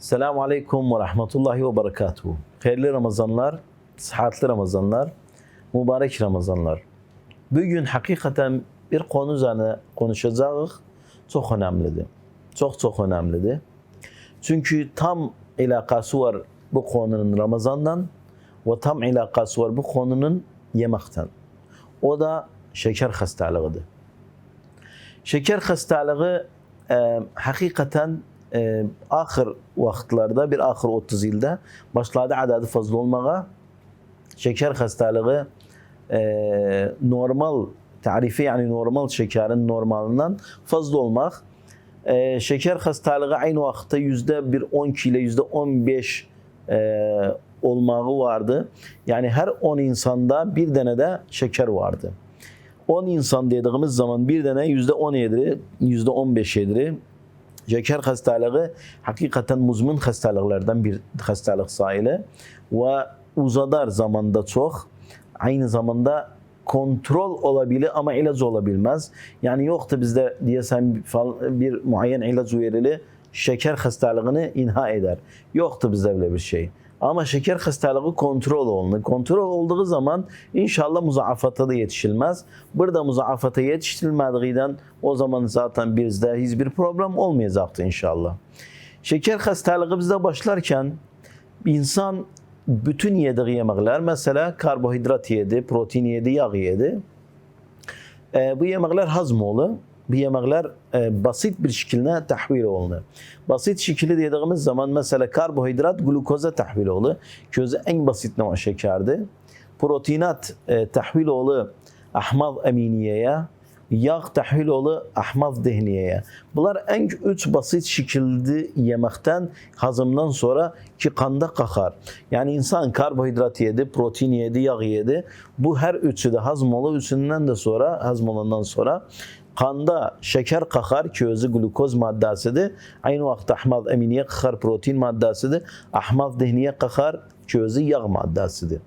Selamun Aleyküm ve Rahmetullahi ve Berekatuhu. Hayırlı Ramazanlar, sıhhatli Ramazanlar, mübarek Ramazanlar. Bugün hakikaten bir konu üzerine konuşacağız. Çok önemlidir. Çok çok önemlidir. Çünkü tam ilakası var bu konunun Ramazan'dan ve tam ilakası var bu konunun yemekten. O da şeker hastalığıdır. Şeker hastalığı e, hakikaten e, ahir vakitlarda bir ahir 30 yılda başladı adedi fazla olmaya. Şeker hastalığı e, normal tarifi yani normal şekerin normalinden fazla olmak. E, şeker hastalığı aynı vakitte yüzde bir 10 ile yüzde 15 e, olmağı vardı. Yani her 10 insanda bir tane de şeker vardı. 10 insan dediğimiz zaman bir tane yüzde 17, yüzde 15 yedirir. Şeker hastalığı hakikaten muzmin hastalıklardan bir hastalık sayılı ve uzadar zamanda çok. Aynı zamanda kontrol olabilir ama ilaç olabilmez. Yani yoktu bizde diyesem bir muayyen ilaç verili şeker hastalığını inha eder. Yoktu bizde böyle bir şey. Ama şeker hastalığı kontrol olunur. Kontrol olduğu zaman inşallah muzaafata da yetişilmez. Burada muzaafata yetiştirilmediğinden o zaman zaten bizde hiçbir problem olmayacaktı inşallah. Şeker hastalığı bizde başlarken insan bütün yediği yemekler mesela karbonhidrat yedi, protein yedi, yağ yedi. E, bu yemekler hazm olur. Bu yemekler e, basit bir şekilde tahvil olunur. Basit şekilde dediğimiz zaman mesela karbonhidrat glukoza tahvil olur. Közü en basit nova şekerdi. Proteinat e, tahvil olur ahmaz eminiyeye, yağ tahvil olur ahmaz dehniyeye. Bunlar en üç basit şekilde yemekten hazımdan sonra ki kanda kakar. Yani insan karbonhidrat yedi, protein yedi, yağ yedi. Bu her üçü de hazm olur. Üçünden de sonra hazm sonra kanda şeker kakar ki özü glukoz maddesidir. Aynı vakit ahmaz eminiye kakar protein maddesidir. Ahmaz dehniye kakar ki özü yağ maddesidir.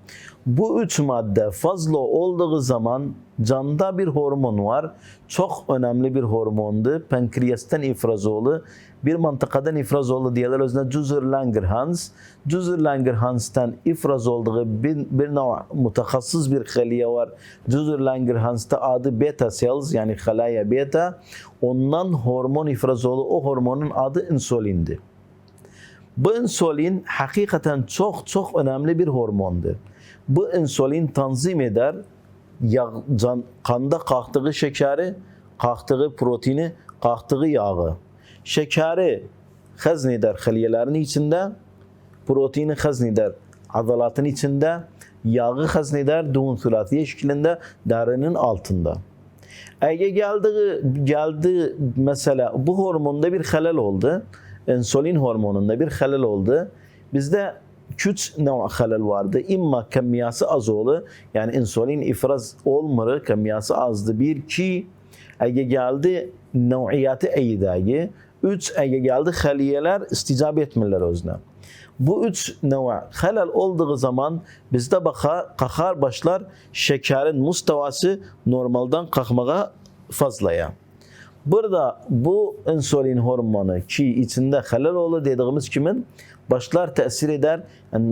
Bu üç madde fazla olduğu zaman canda bir hormon var. Çok önemli bir hormondu. Pankreastan ifraz olur. Bir mantıkadan ifraz olur diyorlar. Özünde cüzür Langerhans. Cüzür Langerhans'tan ifraz olduğu bir, bir nav mutakassız bir haliye var. Cüzür Langerhans'ta adı beta cells yani halaya beta. Ondan hormon ifraz olur. O hormonun adı insülindi. Bu insülin hakikaten çok çok önemli bir hormondur. Bu insülin tanzim eder yağ, can, kanda kalktığı şekeri, kalktığı proteini, kalktığı yağı. Şekeri hazneder haliyelerin içinde, proteini hazneder azalatın içinde, yağı hazneder duhun sülasiye şeklinde derinin altında. Eğer geldi, geldi mesela bu hormonda bir halal oldu. İnsülin hormonunda bir halal oldu. Bizde küç nav halal vardı. İmma kemiyası az oldu. Yani insülin ifraz olmuru kemiyası azdı. Bir ki eğer geldi nev'iyatı eydagi. Üç eğer geldi haliyeler isticab etmirler özüne. Bu üç neva halal olduğu zaman bizde baka kakar başlar şekerin mustavası normalden kalkmaya fazlaya. Burada bu insülin hormonu ki içinde halal olur dediğimiz kimin başlar tesir eder.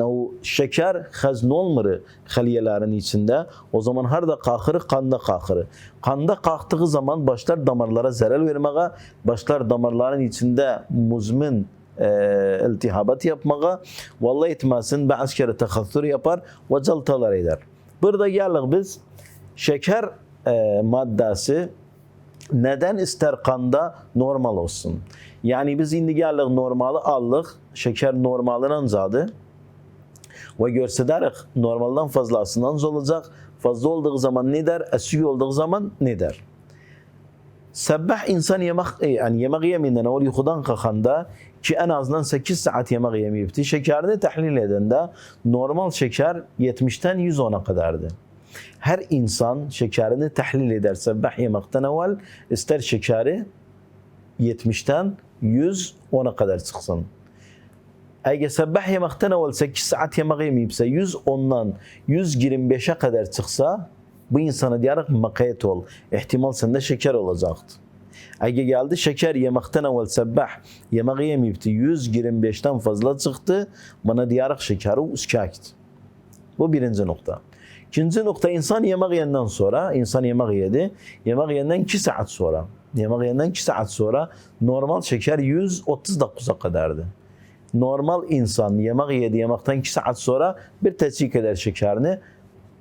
O şeker hazn olmur haliyelerin içinde. O zaman her da kalkırı kanda kalkırı. Kanda kalktığı zaman başlar damarlara zarar vermeye, başlar damarların içinde muzmin e, iltihabat yapmaya, vallahi etmesin bazı kere tehassür yapar ve caltalar eder. Burada geldik biz şeker e, maddesi neden ister kanda normal olsun? Yani biz indi geldik normali aldık, şeker normalinin zadı ve görsederek normalden fazlasından olacak. Fazla olduğu zaman ne der? Esü olduğu zaman ne der? Sabah insan yemek yani yemek yeminden evvel yukarıdan kalkanda ki en azından 8 saat yemek yemeyipti. Şekerini tahlil edende normal şeker 70'ten 110'a kadardı. Her insan şekerini tahlil eder sabah yemekten evvel ister şekeri 70'ten 110'a kadar çıksın. Eğer sabah yemekten evvel 8 saat yemek yemeyipse 110'dan 125'e kadar çıksa bu insana diyerek makayet ol. İhtimal sende şeker olacaktı. Ege geldi şeker yemekten evvel sebbah yemeği yemeyipti 125'ten fazla çıktı. Bana diyerek şekeri uskakti. Bu birinci nokta. İkinci nokta insan yemek yenden sonra, insan yemek yedi. Yemek yenden 2 saat sonra. Yemek yenden 2 saat sonra normal şeker 139'a kadardı. Normal insan yemek yedi, yemekten 2 saat sonra bir tetkik eder şekerini.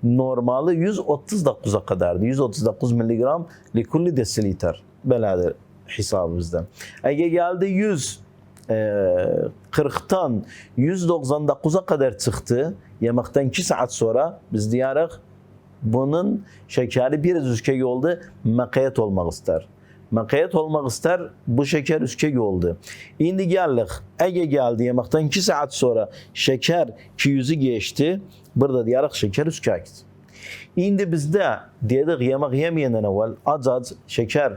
Normali 139'a kadardı. 139 miligram likulli desiliter. Beladır hesabımızda. Eğer geldi 100 e, 40'tan 199'a kadar çıktı. Yemekten 2 saat sonra biz diyarıq bunun şekeri bir üskek oldu. Mekayet olmak ister. Mekayet olmak ister. Bu şeker üskek oldu. Şimdi geldik. Ege geldi yemekten 2 saat sonra şeker 200'ü geçti. Burada diyarıq şeker üskek. Şimdi bizde dedik yemek yemeyenden evvel az şeker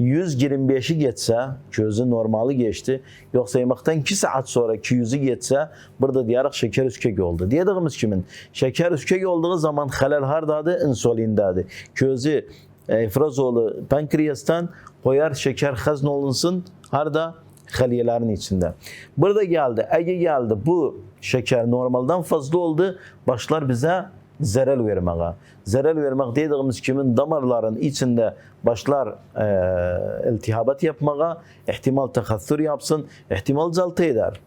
125'i geçse, közü normali geçti. Yoksa yemekten 2 saat sonra 200'ü geçse, burada diyarıq şeker üskek oldu. Diyediğimiz kimin? Şeker üskek olduğu zaman halal hardadı, insulindadı. Közü e, ifrazoğlu pankreastan koyar şeker hazn olunsun, harda haliyelerin içinde. Burada geldi, Ege geldi bu şeker normalden fazla oldu, başlar bize zerel vermeye. Zerel vermek dediğimiz kimin damarların içinde başlar e, iltihabat yapmaya, ihtimal tekassür yapsın, ihtimal zaltı eder.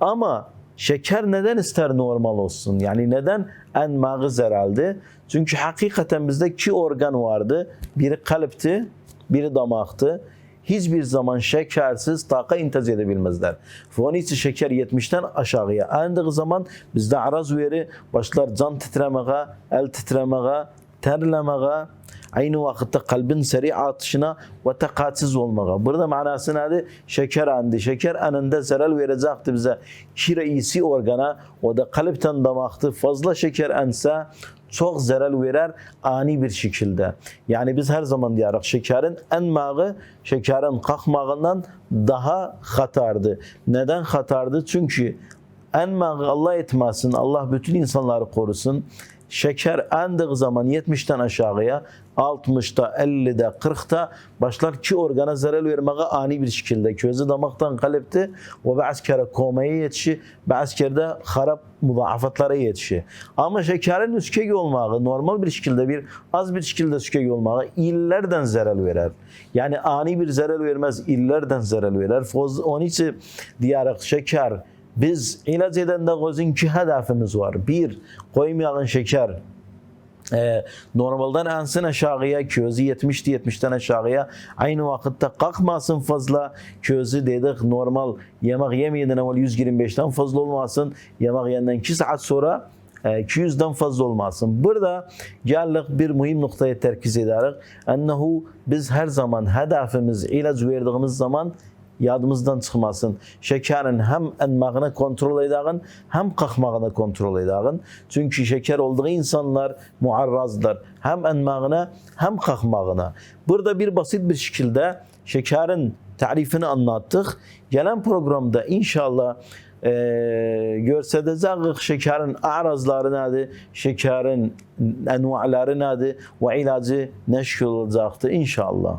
Ama şeker neden ister normal olsun? Yani neden en mağı zereldi? Çünkü hakikaten bizde iki organ vardı. Biri kalpti, biri damaktı hiçbir zaman şekersiz taka intaz edebilmezler. Onun şeker 70'ten aşağıya indiği zaman bizde araz veri başlar can titremeye, el titremeye, terlemeye, aynı vakitte kalbin seri atışına ve takatsiz olmaya. Burada manası nedir? Şeker andi. Şeker anında zarar verecekti bize. Reisi organa o da kalpten damaktı. Fazla şeker ense çok zarar verer ani bir şekilde. Yani biz her zaman diyarıq şekerin en mağı şekerin kalkmağından daha hatardı. Neden hatardı? Çünkü en mağı Allah etmesin, Allah bütün insanları korusun. Şeker endiği zaman 70'ten aşağıya 60'ta, 50'de, 40'ta başlar ki organa zarar vermeye ani bir şekilde. Közü damaktan kalıptı ve bazı kere komaya yetişi, bazı kere de harap mudaafatlara yetişi. Ama şekerin üskek olmağı, normal bir şekilde bir az bir şekilde üskek olmağı illerden zarar verer. Yani ani bir zarar vermez, illerden zarar verer. Onun için diyarıq şeker, biz ilaç edende gözün iki hedefimiz var. Bir, koymayan şeker e, normalden ensin aşağıya közü 70 70'ten aşağıya aynı vakitte kalkmasın fazla. Közü dedik normal yemek yemeyenden evvel 125'ten fazla olmasın. Yemek yenden 2 saat sonra 200'den fazla olmasın. Burada geldik bir mühim noktaya terkiz ederek ennehu biz her zaman hedefimiz ilaç verdiğimiz zaman yadımızdan çıkmasın. Şekerin hem enmağını kontrol edağın hem kalkmağını kontrol edağın. Çünkü şeker olduğu insanlar muarrazdır. Hem enmağına hem kalkmağına. Burada bir basit bir şekilde şekerin tarifini anlattık. Gelen programda inşallah e, görsedeceğiz şekerin arazları nedir, şekerin envaları nedir ve ilacı neşr olacaktır inşallah.